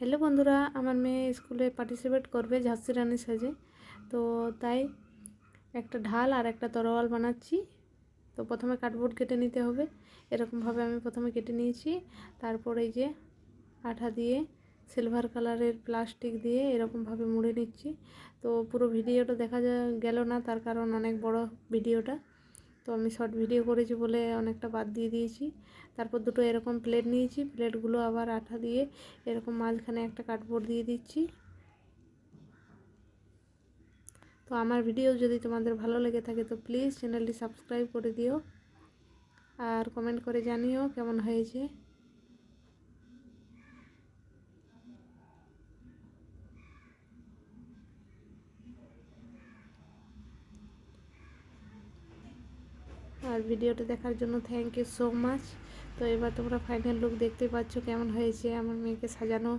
Hello বন্ধুরা, আমার মেয়ে স্কুলে পার্টিসিপেট করবে ঝাঁসি রানী সাজে। তো তাই একটা ঢাল আর একটা তরোয়াল বানাচ্ছি। তো প্রথমে কার্ডবোর্ড কেটে নিতে হবে। এরকমভাবে আমি প্রথমে কেটে নিয়েছি। তারপর এই যে আঠা দিয়ে সিলভার কালারের প্লাস্টিক দিয়ে এরকমভাবে মুড়ে নিচ্ছি। তো পুরো ভিডিওটা দেখা যা, গেল না, তার কারণ অনেক বড় ভিডিওটা। তো আমি শর্ট ভিডিও করেছি বলে অনেকটা বাদ দিয়ে দিয়েছি। তারপর দুটো এরকম প্লেট নিয়েছি প্লেটগুলো আবার আঠা দিয়ে এরকম মাঝখানে একটা কার্ডবোর্ড দিয়ে দিচ্ছি। তো আমার ভিডিও যদি তোমাদের ভালো লেগে থাকে তো প্লিজ চ্যানেলটি সাবস্ক্রাইব করে দিও। আর কমেন্ট করে জানিও কেমন হয়েছে। আর ভিডিওটা দেখার জন্য থ্যাংক ইউ সো মাচ তো এবার তোমরা ফাইনাল লুক দেখতে পাচ্ছ কেমন হয়েছে, আমার মেয়েকে সাজানো।